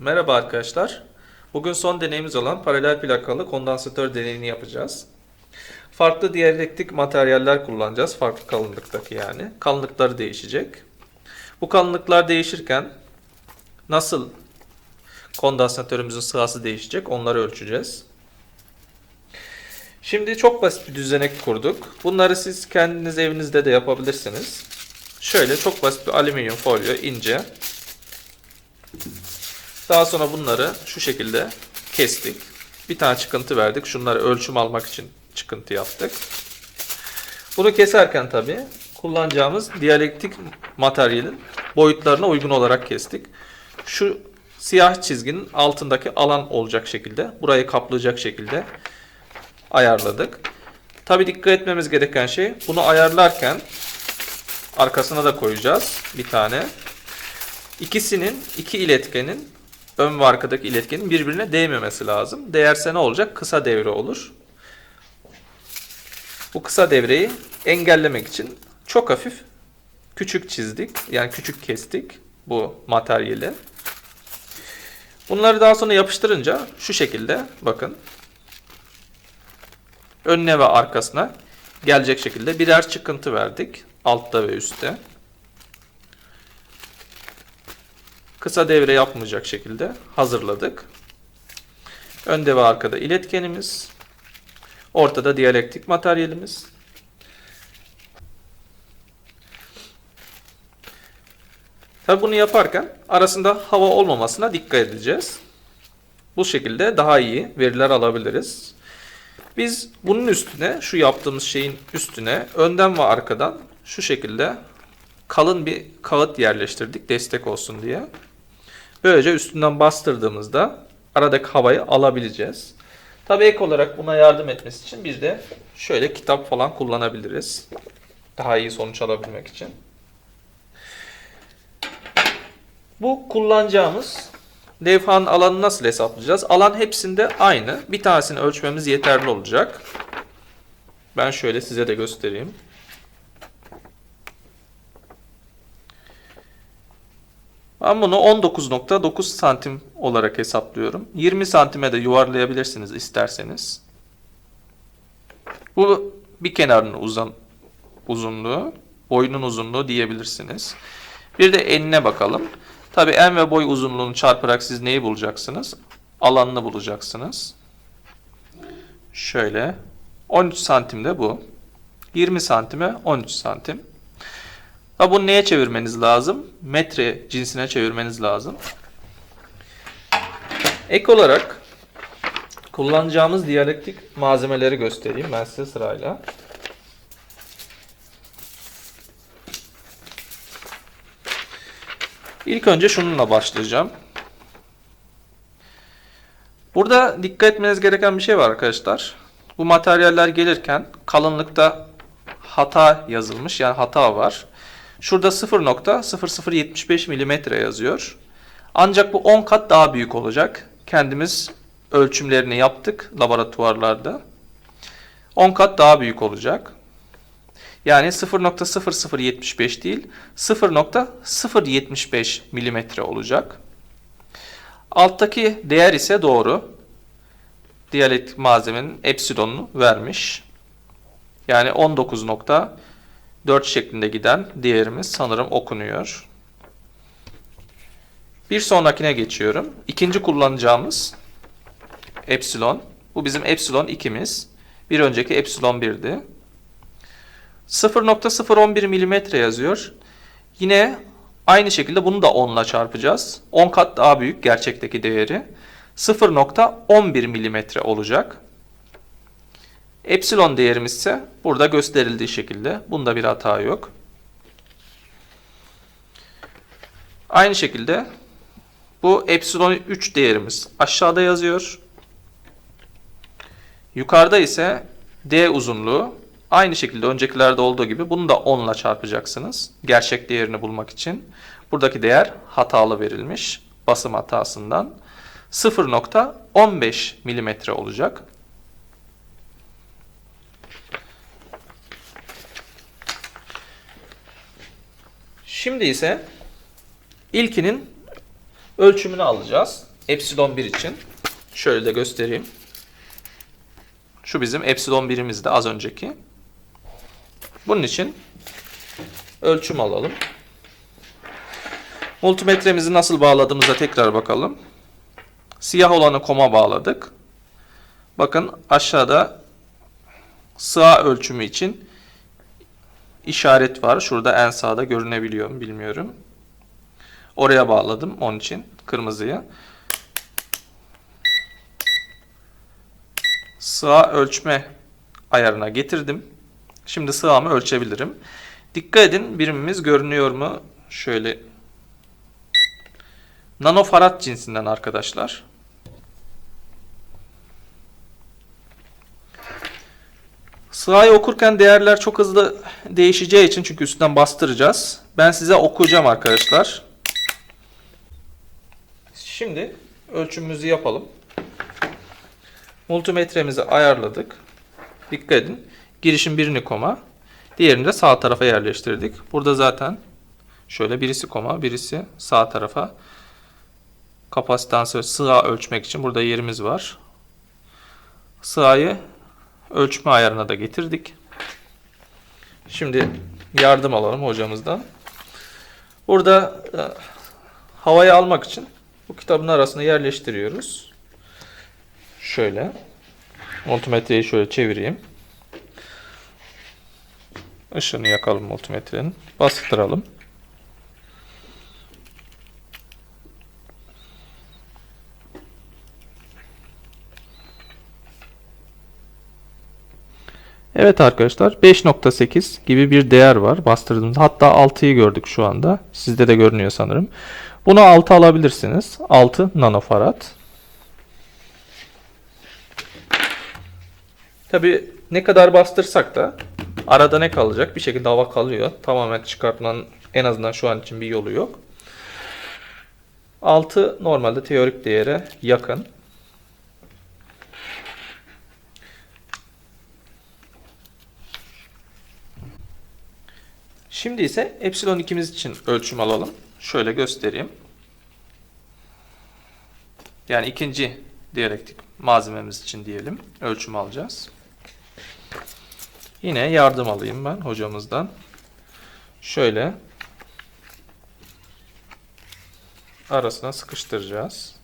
Merhaba arkadaşlar. Bugün son deneyimiz olan paralel plakalı kondansatör deneyini yapacağız. Farklı diyelektik materyaller kullanacağız. Farklı kalınlıktaki yani. Kalınlıkları değişecek. Bu kalınlıklar değişirken nasıl kondansatörümüzün sırası değişecek onları ölçeceğiz. Şimdi çok basit bir düzenek kurduk. Bunları siz kendiniz evinizde de yapabilirsiniz. Şöyle çok basit bir alüminyum folyo ince. Daha sonra bunları şu şekilde kestik. Bir tane çıkıntı verdik. Şunları ölçüm almak için çıkıntı yaptık. Bunu keserken tabi kullanacağımız diyalektik materyalin boyutlarına uygun olarak kestik. Şu siyah çizginin altındaki alan olacak şekilde, burayı kaplayacak şekilde ayarladık. Tabi dikkat etmemiz gereken şey bunu ayarlarken arkasına da koyacağız bir tane. İkisinin, iki iletkenin ön ve arkadaki iletkenin birbirine değmemesi lazım. Değerse ne olacak? Kısa devre olur. Bu kısa devreyi engellemek için çok hafif küçük çizdik. Yani küçük kestik bu materyali. Bunları daha sonra yapıştırınca şu şekilde bakın önüne ve arkasına gelecek şekilde birer çıkıntı verdik. Altta ve üstte. Kısa devre yapmayacak şekilde hazırladık. Önde ve arkada iletkenimiz. Ortada diyalektik materyalimiz. Tabi bunu yaparken arasında hava olmamasına dikkat edeceğiz. Bu şekilde daha iyi veriler alabiliriz. Biz bunun üstüne, şu yaptığımız şeyin üstüne önden ve arkadan şu şekilde kalın bir kağıt yerleştirdik destek olsun diye. Böylece üstünden bastırdığımızda aradaki havayı alabileceğiz. Tabi ek olarak buna yardım etmesi için bir de şöyle kitap falan kullanabiliriz. Daha iyi sonuç alabilmek için. Bu kullanacağımız levhanın alanını nasıl hesaplayacağız? Alan hepsinde aynı. Bir tanesini ölçmemiz yeterli olacak. Ben şöyle size de göstereyim. Ben bunu 19.9 santim olarak hesaplıyorum. 20 santime de yuvarlayabilirsiniz isterseniz. Bu bir kenarının uzun uzunluğu, boyunun uzunluğu diyebilirsiniz. Bir de enine bakalım. Tabi en ve boy uzunluğunu çarparak siz neyi bulacaksınız? Alanını bulacaksınız. Şöyle 13 santimde bu. 20 santime 13 santim. Ha bunu neye çevirmeniz lazım? Metre cinsine çevirmeniz lazım. Ek olarak kullanacağımız diyalektik malzemeleri göstereyim ben size sırayla. İlk önce şununla başlayacağım. Burada dikkat etmeniz gereken bir şey var arkadaşlar. Bu materyaller gelirken kalınlıkta hata yazılmış yani hata var. Şurada 0.0075 mm yazıyor. Ancak bu 10 kat daha büyük olacak. Kendimiz ölçümlerini yaptık laboratuvarlarda. 10 kat daha büyük olacak. Yani 0.0075 değil 0.075 mm olacak. Alttaki değer ise doğru. Diyalektik malzemenin epsilonunu vermiş. Yani 19.4 şeklinde giden değerimiz sanırım okunuyor. Bir sonrakine geçiyorum. İkinci kullanacağımız epsilon. Bu bizim epsilon 2'miz. Bir önceki epsilon 1'di. 0.011 mm yazıyor. Yine aynı şekilde bunu da 10 ile çarpacağız. 10 kat daha büyük gerçekteki değeri. 0.11 mm olacak. Epsilon değerimiz ise burada gösterildiği şekilde. Bunda bir hata yok. Aynı şekilde bu epsilon 3 değerimiz aşağıda yazıyor. Yukarıda ise D uzunluğu aynı şekilde öncekilerde olduğu gibi bunu da 10 ile çarpacaksınız. Gerçek değerini bulmak için. Buradaki değer hatalı verilmiş. Basım hatasından 0.15 mm olacak. Şimdi ise ilkinin ölçümünü alacağız. epsilon 1 için şöyle de göstereyim. Şu bizim epsilon birimizdi az önceki. Bunun için ölçüm alalım. Multimetremizi nasıl bağladığımıza tekrar bakalım. Siyah olanı koma bağladık. Bakın aşağıda sığ ölçümü için işaret var. Şurada en sağda görünebiliyor mu bilmiyorum. Oraya bağladım onun için kırmızıyı. Sığ ölçme ayarına getirdim. Şimdi sığamı ölçebilirim. Dikkat edin birimimiz görünüyor mu? Şöyle nanofarad cinsinden arkadaşlar. Sırayı okurken değerler çok hızlı değişeceği için çünkü üstten bastıracağız. Ben size okuyacağım arkadaşlar. Şimdi ölçümümüzü yapalım. Multimetremizi ayarladık. Dikkat edin. Girişin birini koma, diğerini de sağ tarafa yerleştirdik. Burada zaten şöyle birisi koma, birisi sağ tarafa kapasitansı sığa ölçmek için burada yerimiz var. Sığayı ölçme ayarına da getirdik. Şimdi yardım alalım hocamızdan. Burada e, havayı almak için bu kitabın arasına yerleştiriyoruz. Şöyle. Multimetreyi şöyle çevireyim. Işığını yakalım multimetrenin. Bastıralım. Evet arkadaşlar 5.8 gibi bir değer var bastırdığımızda. Hatta 6'yı gördük şu anda. Sizde de görünüyor sanırım. Bunu 6 alabilirsiniz. 6 nanofarad. Tabi ne kadar bastırsak da arada ne kalacak? Bir şekilde hava kalıyor. Tamamen çıkartmanın en azından şu an için bir yolu yok. 6 normalde teorik değere yakın. Şimdi ise epsilon 2'miz için ölçüm alalım. Şöyle göstereyim. Yani ikinci diyalektik malzememiz için diyelim. Ölçüm alacağız. Yine yardım alayım ben hocamızdan. Şöyle arasına sıkıştıracağız.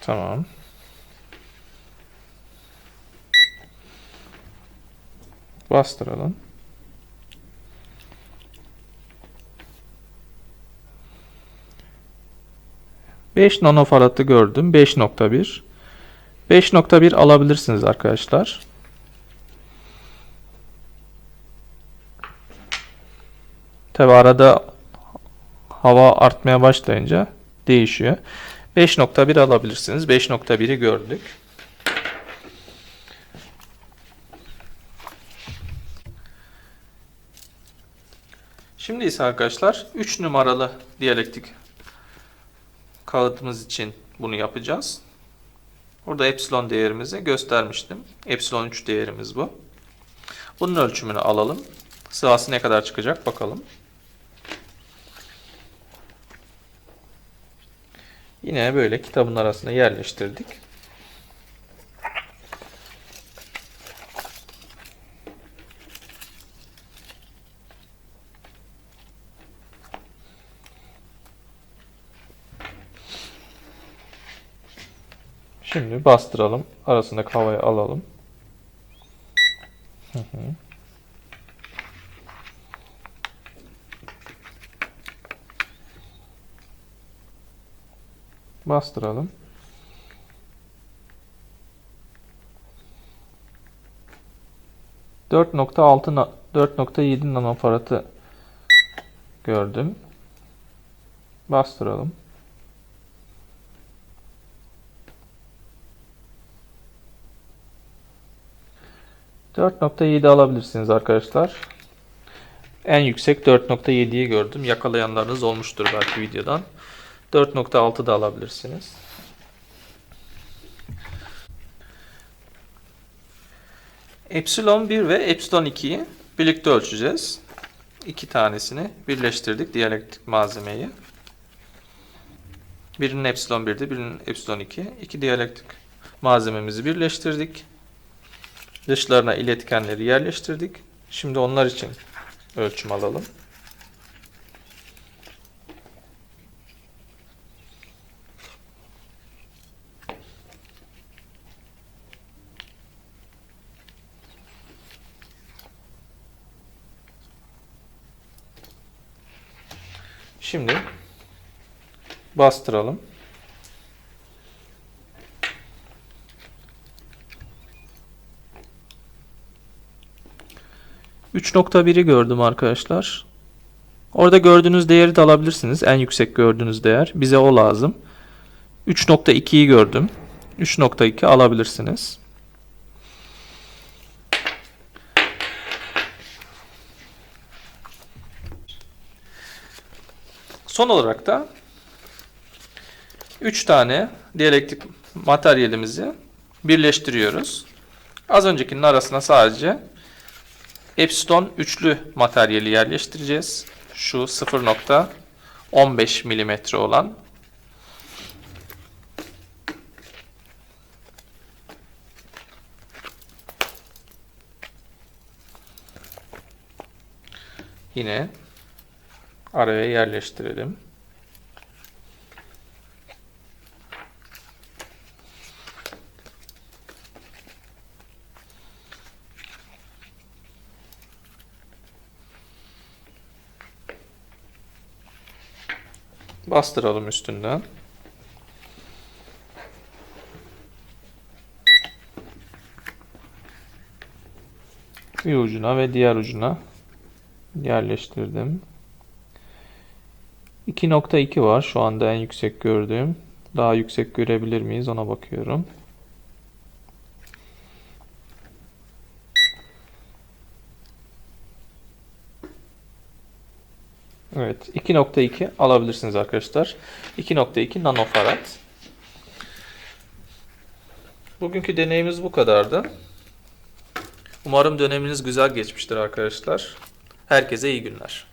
Tamam. Bastıralım. Beş nanofarad'ı gördüm. 5.1 5.1 alabilirsiniz arkadaşlar. Tabi arada hava artmaya başlayınca değişiyor. 5.1 alabilirsiniz. 5.1'i gördük. Şimdi ise arkadaşlar 3 numaralı diyalektik kağıdımız için bunu yapacağız. Burada epsilon değerimizi göstermiştim. Epsilon 3 değerimiz bu. Bunun ölçümünü alalım. Sırası ne kadar çıkacak bakalım. Yine böyle kitabın arasına yerleştirdik. Şimdi bastıralım. Arasındaki havayı alalım. Hı hı. Bastıralım. Dört nokta altı, 4.7 nanofaratı gördüm. Bastıralım. 4.7 alabilirsiniz arkadaşlar. En yüksek 4.7'yi gördüm. Yakalayanlarınız olmuştur belki videodan. 4.6 da alabilirsiniz. Epsilon 1 ve Epsilon 2'yi birlikte ölçeceğiz. İki tanesini birleştirdik diyalektik malzemeyi. Birinin epsilon 1'di, birinin epsilon 2. İki diyalektik malzememizi birleştirdik. Dışlarına iletkenleri yerleştirdik. Şimdi onlar için ölçüm alalım. Şimdi bastıralım. %3.1'i gördüm arkadaşlar. Orada gördüğünüz değeri de alabilirsiniz. En yüksek gördüğünüz değer. Bize o lazım. 3.2'yi gördüm. 3.2 alabilirsiniz. Son olarak da 3 tane diyalektik materyalimizi birleştiriyoruz. Az öncekinin arasına sadece epsilon üçlü materyali yerleştireceğiz. Şu 0.15 milimetre olan yine araya yerleştirelim. Bastıralım üstünden. Bir ucuna ve diğer ucuna yerleştirdim. 2.2 var şu anda en yüksek gördüğüm. Daha yüksek görebilir miyiz ona bakıyorum. Evet 2.2 alabilirsiniz arkadaşlar. 2.2 nanofarad. Bugünkü deneyimiz bu kadardı. Umarım döneminiz güzel geçmiştir arkadaşlar. Herkese iyi günler.